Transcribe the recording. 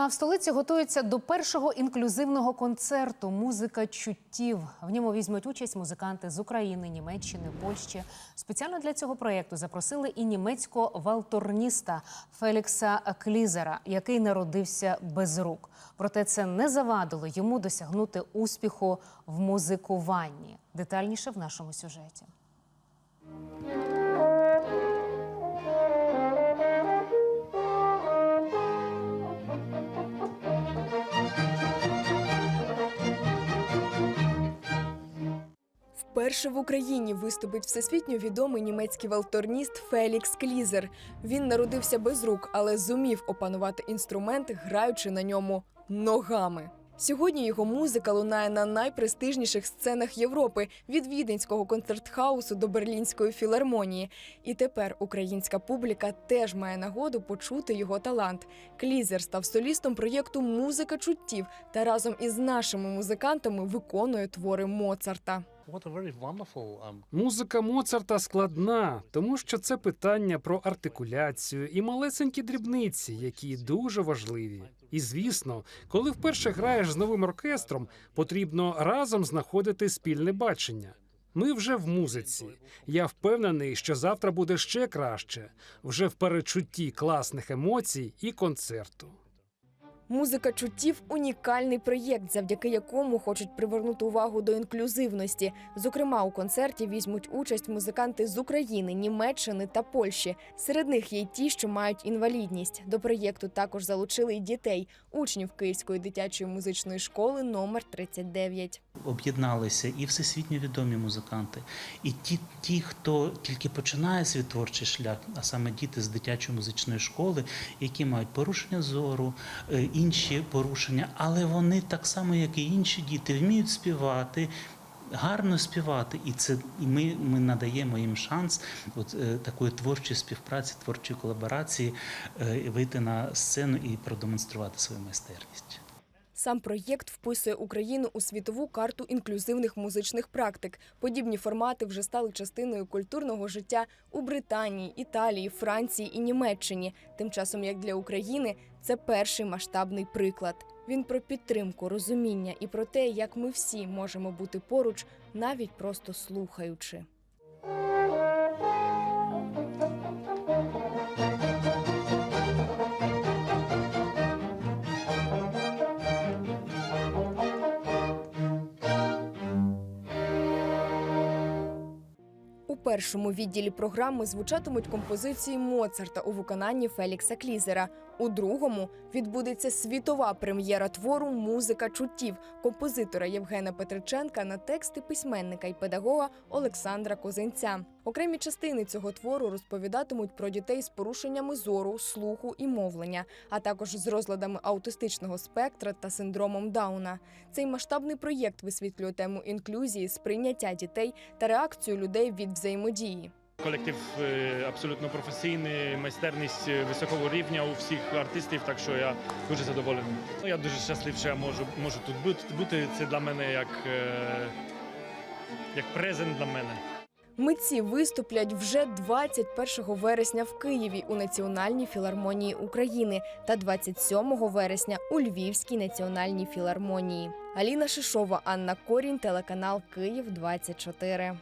Ну а в столиці готуються до першого інклюзивного концерту Музика чуттів. В ньому візьмуть участь музиканти з України, Німеччини, Польщі. Спеціально для цього проєкту запросили і німецького валторніста Фелікса Клізера, який народився без рук. Проте це не завадило йому досягнути успіху в музикуванні. Детальніше в нашому сюжеті. Вперше в Україні виступить всесвітньо відомий німецький валторніст Фелікс Клізер. Він народився без рук, але зумів опанувати інструмент, граючи на ньому ногами. Сьогодні його музика лунає на найпрестижніших сценах Європи від віденського концертхаусу до берлінської філармонії. І тепер українська публіка теж має нагоду почути його талант. Клізер став солістом проєкту Музика чуттів та разом із нашими музикантами виконує твори Моцарта. Um, Музика Моцарта складна, тому що це питання про артикуляцію і малесенькі дрібниці, які дуже важливі. І звісно, коли вперше граєш з новим оркестром, потрібно разом знаходити спільне бачення. Ми вже в музиці. Я впевнений, що завтра буде ще краще, вже в перечутті класних емоцій і концерту. Музика чуттів унікальний проєкт, завдяки якому хочуть привернути увагу до інклюзивності. Зокрема, у концерті візьмуть участь музиканти з України, Німеччини та Польщі. Серед них є й ті, що мають інвалідність. До проєкту також залучили й дітей, учнів Київської дитячої музичної школи номер 39. об'єдналися і всесвітньо відомі музиканти, і ті, ті, хто тільки починає свій творчий шлях, а саме діти з дитячої музичної школи, які мають порушення зору, е, інші порушення, але вони так само, як і інші діти, вміють співати. Гарно співати, і це і ми, ми надаємо їм шанс от е, такої творчої співпраці, творчої колаборації, е, вийти на сцену і продемонструвати свою майстерність. Сам проєкт вписує Україну у світову карту інклюзивних музичних практик. Подібні формати вже стали частиною культурного життя у Британії, Італії, Франції і Німеччині. Тим часом, як для України, це перший масштабний приклад. Він про підтримку, розуміння і про те, як ми всі можемо бути поруч, навіть просто слухаючи. Першому відділі програми звучатимуть композиції Моцарта у виконанні Фелікса Клізера. У другому відбудеться світова прем'єра твору Музика чуттів композитора Євгена Петриченка на тексти письменника і педагога Олександра Козинця. Окремі частини цього твору розповідатимуть про дітей з порушеннями зору, слуху і мовлення, а також з розладами аутистичного спектра та синдромом Дауна. Цей масштабний проєкт висвітлює тему інклюзії, сприйняття дітей та реакцію людей від взаємодії. колектив е, абсолютно професійний, майстерність е, високого рівня у всіх артистів, так що я дуже задоволений. Ну, я дуже щасливий, що я можу, можу тут бути. бути. Це для мене як, е, як презент для мене. Митці виступлять вже 21 вересня в Києві у Національній філармонії України та 27 вересня у Львівській національній філармонії. Аліна Шишова, Анна Корінь, телеканал Київ 24.